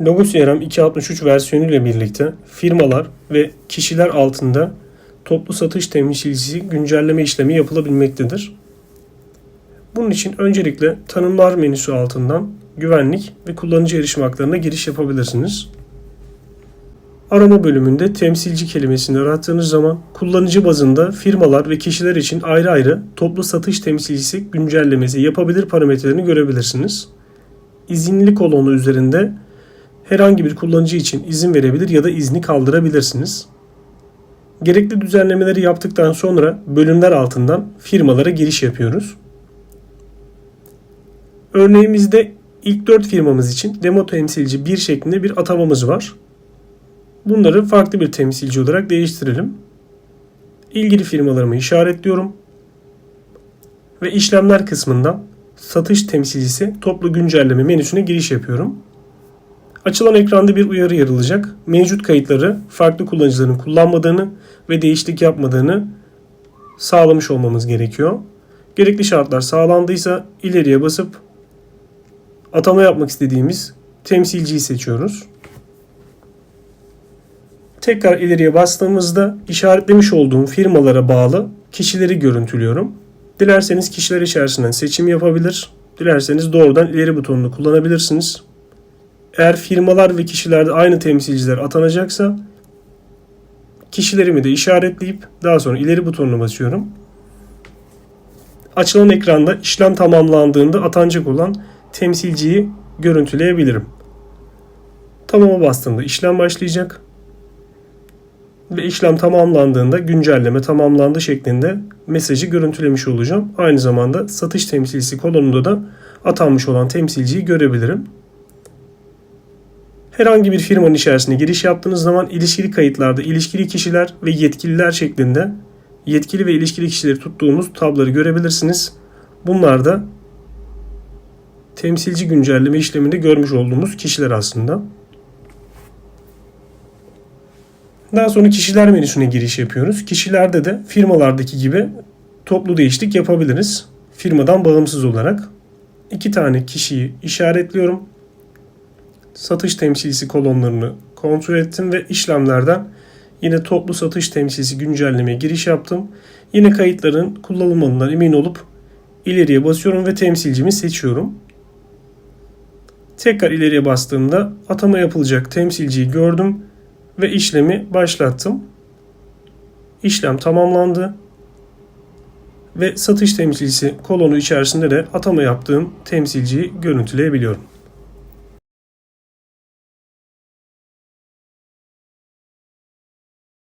Logo CRM 263 versiyonu ile birlikte firmalar ve kişiler altında toplu satış temsilcisi güncelleme işlemi yapılabilmektedir. Bunun için öncelikle tanımlar menüsü altından güvenlik ve kullanıcı erişim haklarına giriş yapabilirsiniz. Arama bölümünde temsilci kelimesini arattığınız zaman kullanıcı bazında firmalar ve kişiler için ayrı ayrı toplu satış temsilcisi güncellemesi yapabilir parametrelerini görebilirsiniz. İzinli kolonu üzerinde herhangi bir kullanıcı için izin verebilir ya da izni kaldırabilirsiniz. Gerekli düzenlemeleri yaptıktan sonra bölümler altından firmalara giriş yapıyoruz. Örneğimizde ilk 4 firmamız için demo temsilci 1 şeklinde bir atamamız var. Bunları farklı bir temsilci olarak değiştirelim. İlgili firmalarımı işaretliyorum. Ve işlemler kısmından satış temsilcisi toplu güncelleme menüsüne giriş yapıyorum. Açılan ekranda bir uyarı yer alacak. Mevcut kayıtları farklı kullanıcıların kullanmadığını ve değişiklik yapmadığını sağlamış olmamız gerekiyor. Gerekli şartlar sağlandıysa ileriye basıp atama yapmak istediğimiz temsilciyi seçiyoruz. Tekrar ileriye bastığımızda işaretlemiş olduğum firmalara bağlı kişileri görüntülüyorum. Dilerseniz kişiler içerisinden seçim yapabilir. Dilerseniz doğrudan ileri butonunu kullanabilirsiniz. Eğer firmalar ve kişilerde aynı temsilciler atanacaksa kişilerimi de işaretleyip daha sonra ileri butonuna basıyorum. Açılan ekranda işlem tamamlandığında atanacak olan temsilciyi görüntüleyebilirim. Tamama bastığımda işlem başlayacak ve işlem tamamlandığında güncelleme tamamlandı şeklinde mesajı görüntülemiş olacağım. Aynı zamanda satış temsilcisi kolonunda da atanmış olan temsilciyi görebilirim. Herhangi bir firmanın içerisine giriş yaptığınız zaman ilişkili kayıtlarda ilişkili kişiler ve yetkililer şeklinde yetkili ve ilişkili kişileri tuttuğumuz tabları görebilirsiniz. Bunlar da temsilci güncelleme işleminde görmüş olduğumuz kişiler aslında. Daha sonra kişiler menüsüne giriş yapıyoruz. Kişilerde de firmalardaki gibi toplu değişiklik yapabiliriz. Firmadan bağımsız olarak. iki tane kişiyi işaretliyorum. Satış temsilcisi kolonlarını kontrol ettim ve işlemlerden yine toplu satış temsilcisi güncellemeye giriş yaptım. Yine kayıtların kullanılmadığından emin olup ileriye basıyorum ve temsilcimi seçiyorum. Tekrar ileriye bastığımda atama yapılacak temsilciyi gördüm ve işlemi başlattım. İşlem tamamlandı. Ve satış temsilcisi kolonu içerisinde de atama yaptığım temsilciyi görüntüleyebiliyorum.